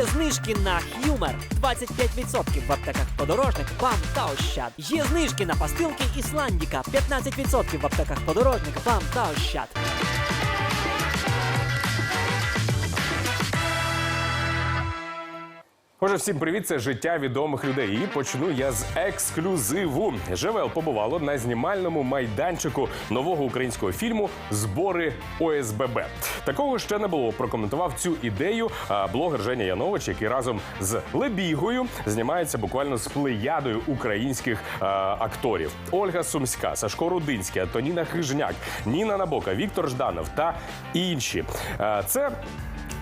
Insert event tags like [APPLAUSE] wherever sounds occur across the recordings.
Є знижки на Х'юмер 25% в аптеках подорожник, БАМ та Ощад. Є знижки на пастилки Ісландіка 15% в аптеках подорожник, БАМ та Ощад. Отже, всім привіт, це життя відомих людей. І почну я з ексклюзиву. ЖВЛ побувало на знімальному майданчику нового українського фільму Збори ОСББ. Такого ще не було. Прокоментував цю ідею блогер Женя Янович, який разом з Лебігою знімається буквально з плеядою українських а, акторів: Ольга Сумська, Сашко Рудинський, Антоніна Хижняк, Ніна Набока, Віктор Жданов та інші. А, Це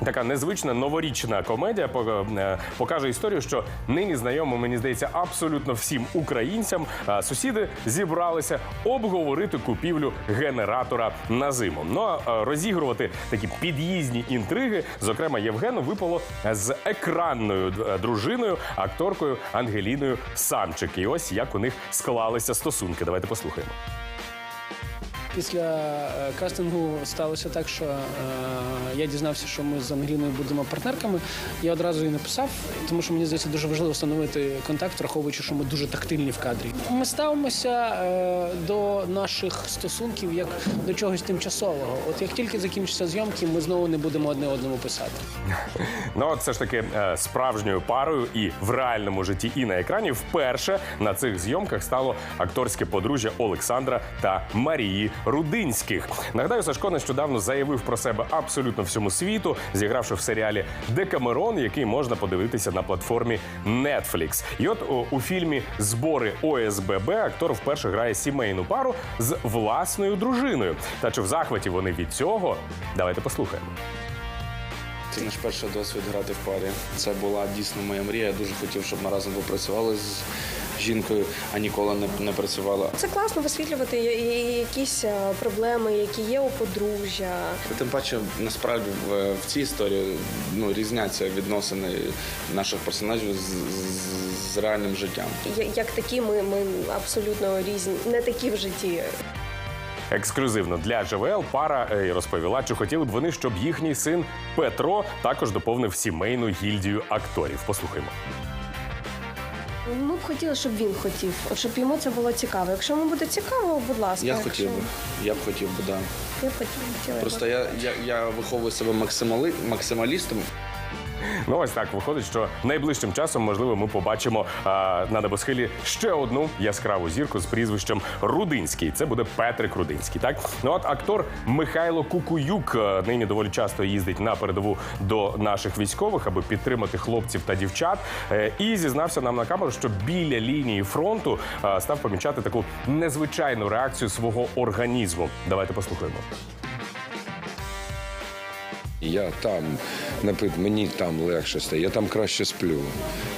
Така незвична новорічна комедія е, покаже історію, що нині знайомо, мені здається, абсолютно всім українцям. А Сусіди зібралися обговорити купівлю генератора на зиму. Ну а е, розігрувати такі під'їзні інтриги, зокрема, Євгену випало з екранною е, дружиною, акторкою Ангеліною Самчик. І ось як у них склалися стосунки. Давайте послухаємо. Після е, кастингу сталося так, що е, я дізнався, що ми з Ангеліною будемо партнерками. Я одразу їй написав, тому що мені здається дуже важливо встановити контакт, враховуючи, що ми дуже тактильні в кадрі. Ми ставимося е, до наших стосунків як до чогось тимчасового. От як тільки закінчаться зйомки, ми знову не будемо одне одному писати. Ну, все ж таки справжньою парою і в реальному житті, і на екрані вперше на цих зйомках стало акторське подружжя Олександра та Марії Рудинських. Нагадаю, Сашко нещодавно заявив про себе абсолютно всьому світу, зігравши в серіалі Декамерон, який можна подивитися на платформі Netflix. І от у фільмі Збори ОСББ актор вперше грає сімейну пару з власною дружиною. Та чи в захваті вони від цього? Давайте послухаємо. Це наш перший досвід грати в парі. Це була дійсно моя мрія. Я дуже хотів, щоб ми разом попрацювали з жінкою, а ніколи не, не працювали. Це класно висвітлювати якісь е, проблеми, які є у подружжя. Тим паче, насправді в, в цій історії ну, різняться відносини наших персонажів з, з, з реальним життям. Я- Як такі, ми, ми абсолютно різні, не такі в житті. Ексклюзивно для ЖВЛ пара е, розповіла, чи хотіли б вони, щоб їхній син Петро також доповнив сімейну гільдію акторів. Послухаймо. Ми б хотіли, щоб він хотів, от щоб йому це було цікаво. Якщо йому буде цікаво, будь ласка. Я якщо- хотів би. Я б хотів би, да. Я б хотіла Просто я, я, я виховую себе максимали, максималістом. Ну ось так виходить, що найближчим часом, можливо, ми побачимо а, на небосхилі ще одну яскраву зірку з прізвищем Рудинський. Це буде Петрик Рудинський. Так ну от актор Михайло Кукуюк е, нині доволі часто їздить на передову до наших військових, аби підтримати хлопців та дівчат. Е, І зізнався нам на камеру, що біля лінії фронту е, став помічати таку незвичайну реакцію свого організму. Давайте послухаємо. Я там, наприклад, мені там легше стає, я там краще сплю.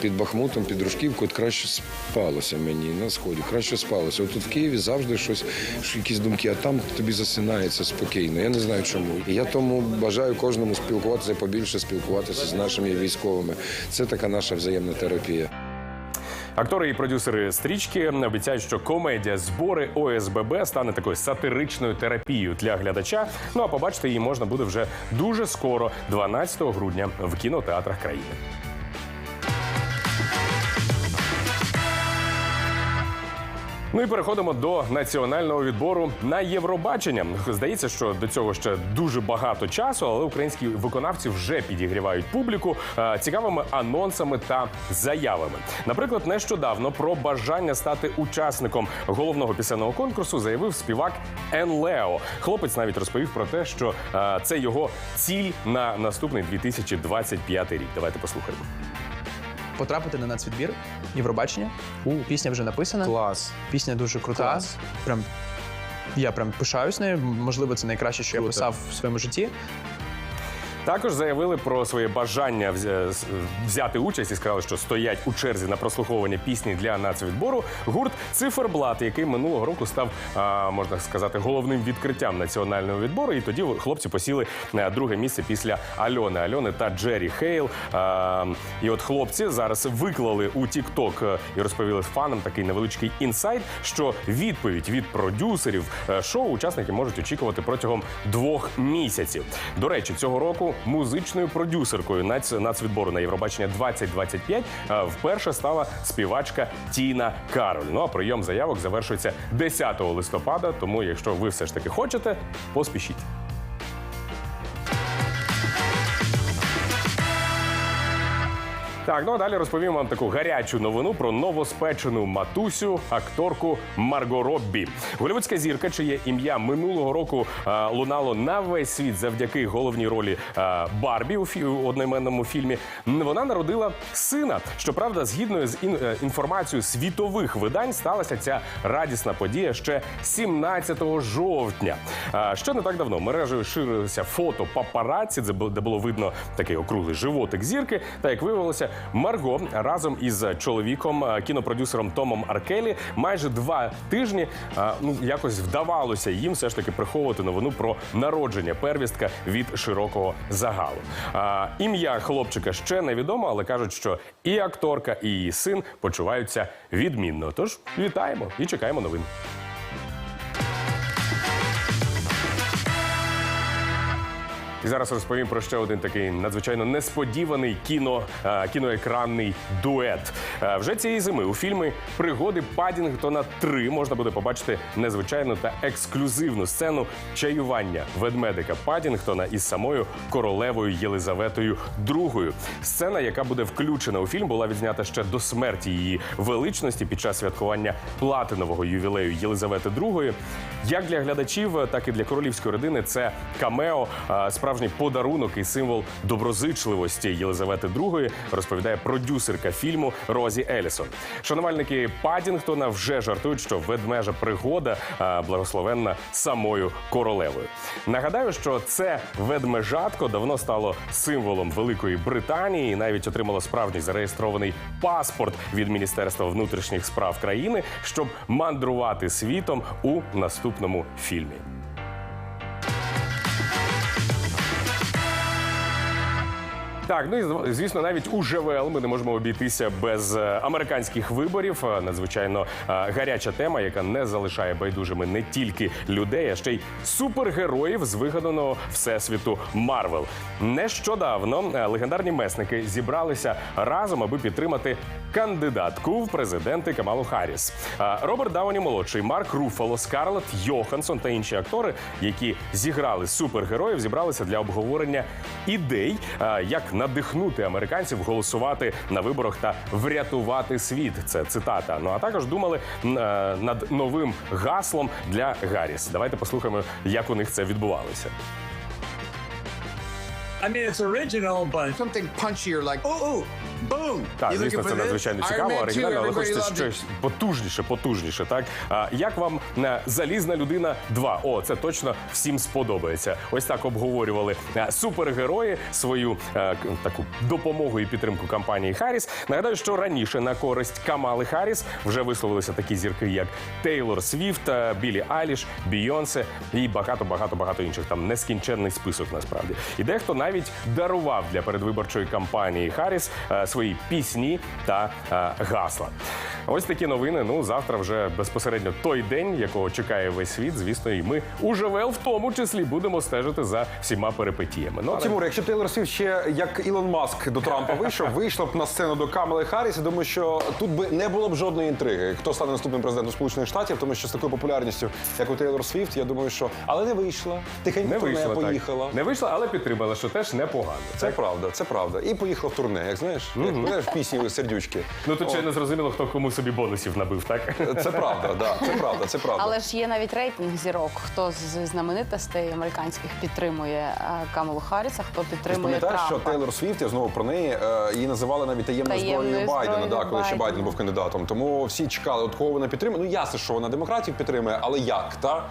Під Бахмутом, під Дружківкою краще спалося мені на сході, краще спалося. От в Києві завжди щось, якісь думки, а там тобі засинається спокійно. Я не знаю чому. Я тому бажаю кожному спілкуватися, побільше спілкуватися з нашими військовими. Це така наша взаємна терапія. Актори і продюсери стрічки обіцяють, що комедія збори ОСББ стане такою сатиричною терапією для глядача. Ну а побачити її можна буде вже дуже скоро, 12 грудня, в кінотеатрах країни. Ну і переходимо до національного відбору на Євробачення. Здається, що до цього ще дуже багато часу, але українські виконавці вже підігрівають публіку е, цікавими анонсами та заявами. Наприклад, нещодавно про бажання стати учасником головного пісенного конкурсу заявив співак Ен Лео. Хлопець навіть розповів про те, що е, це його ціль на наступний 2025 рік. Давайте послухаємо. Потрапити на нацвідбір Євробачення. У. Пісня вже написана. Клас. Пісня дуже крута. Клас. Прям я прям пишаюсь нею. Можливо, це найкраще, що я писав в своєму житті. Також заявили про своє бажання взяти участь і сказали, що стоять у черзі на прослуховування пісні для нацвідбору. Гурт Циферблат, який минулого року став, можна сказати, головним відкриттям національного відбору. І тоді хлопці посіли на друге місце після Альони Альони та Джері Хейл. І от хлопці зараз виклали у TikTok і розповіли фанам такий невеличкий інсайт, що відповідь від продюсерів е, шоу учасники можуть очікувати протягом двох місяців. До речі, цього року музичною продюсеркою нац- нацвідбору на Євробачення 2025 е, вперше стала співачка Тіна Кароль. Ну а прийом заявок завершується 10 листопада. Тому, якщо ви все ж таки хочете, поспішіть. Так, ну а далі розповім вам таку гарячу новину про новоспечену матусю, акторку Марго Роббі. Голівудська зірка, чиє ім'я минулого року е, лунало на весь світ завдяки головній ролі е, Барбі у, фі- у одноіменному фільмі. Вона народила сина. Щоправда, згідно з ін- е, інформацією світових видань, сталася ця радісна подія ще 17 жовтня. Е, Ще не так давно мережею ширилися фото папараці, де було видно такий округлий животик зірки. Та як виявилося, Марго разом із чоловіком, е, кінопродюсером Томом Аркелі, майже два тижні е, ну якось вдавалося їм все ж таки приховувати новину про народження первістка від широкого загалу. Е, Ім'я хлопчика ще невідомо, але кажуть, що і акторка, і її син почуваються відмінно. Тож вітаємо і чекаємо новин. І зараз розповім про ще один такий надзвичайно несподіваний кіно, е, кіноекранний дует. Е, Вже цієї зими у фільмі Пригоди Падінгтона 3 можна буде побачити незвичайну та ексклюзивну сцену чаювання ведмедика Падінгтона із самою королевою Єлизаветою II. Сцена, яка буде включена у фільм, була відзнята ще до смерті її величності під час святкування платинового ювілею Єлизавети II. Як для глядачів, так і для королівської родини це камео, а, справжній подарунок і символ доброзичливості Єлизавети II, розповідає продюсерка фільму Розі Елісон. Шанувальники Падінгтона вже жартують, що ведмежа пригода благословенна самою королевою. Нагадаю, що це ведмежатко давно стало символом Великої Британії і навіть отримало справжній зареєстрований паспорт від Міністерства внутрішніх справ країни, щоб мандрувати світом у наступному фільмі. Так, ну і звісно, навіть у ЖВЛ ми не можемо обійтися без е, американських виборів. Е, Надзвичайно е, гаряча тема, яка не залишає байдужими не тільки людей, а ще й супергероїв з вигаданого всесвіту Марвел. Нещодавно легендарні месники зібралися разом, аби підтримати кандидатку в президенти Камалу Харріс. Роберт Дауні молодший, Марк Руфало, Скарлетт Йоханссон та інші актори, які зіграли супергероїв, зібралися для обговорення ідей, як надихнути американців голосувати на виборах та врятувати світ. Це цитата. Ну а також думали е, над новим гаслом для Гарріс. Давайте послухаємо, як у них це відбувалося. I mean, it's original, but something punchier, like ooh, ooh. Так, звісно, це надзвичайно цікаво, Man 2, оригінально, але хочеться щось потужніше, потужніше. Так а, як вам е, залізна людина 2? О, це точно всім сподобається. Ось так обговорювали е, супергерої свою е, таку допомогу і підтримку компанії Харріс. Нагадаю, що раніше на користь Камали Харріс вже висловилися такі зірки, як Тейлор Свіфт, е, Білі Айліш, Бійонсе і багато, багато, багато інших. Там нескінченний список насправді. І дехто навіть дарував для передвиборчої кампанії Харріс свої пісні та е, гасла. Ось такі новини. Ну завтра вже безпосередньо той день, якого чекає весь світ. Звісно, і ми у ЖВЛ в тому числі будемо стежити за всіма перипетіями. Ну, але- Тимур, якщо Тейлор Свіфт ще як Ілон Маск до Трампа вийшов, [LAUGHS] вийшла б на сцену до Камали Харріс, я думаю, що тут би не було б жодної інтриги, хто стане наступним президентом Сполучених Штатів, тому що з такою популярністю, як у Тейлор Свіфт, я думаю, що але не вийшла. Тихенько не в турне поїхала. Так. Не вийшла, але підтримала, що теж непогано. Це правда, це правда. І поїхала в турне, як знаєш, як знаєш, в пісні сердючки. Ну тут ще не зрозуміло, хто кому собі бонусів набив, так? Це правда, да, це правда, це правда. Але ж є навіть рейтинг зірок, хто з знаменитостей американських підтримує Камалу Харріс, а хто підтримує пам'ятаєш, що Тейлор Свіфт, я знову про неї, е, її називали навіть таємною Таємною зброєю Байдена, да, коли ще Байден був кандидатом. Тому всі чекали, от кого вона підтримує. Ну ясно, що вона демократів підтримує, але як, та?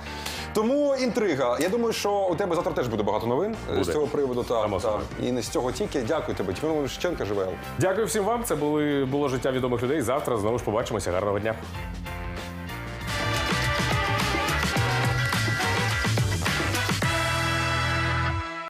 Тому інтрига. Я думаю, що у тебе завтра теж буде багато новин Буде. з цього приводу. Та, Само та. собою. І не з цього тільки. Дякую тебе. Тимур Шевченка живе. Дякую всім вам. Це були було життя відомих людей. Завтра знову ж побачимося. Гарного дня.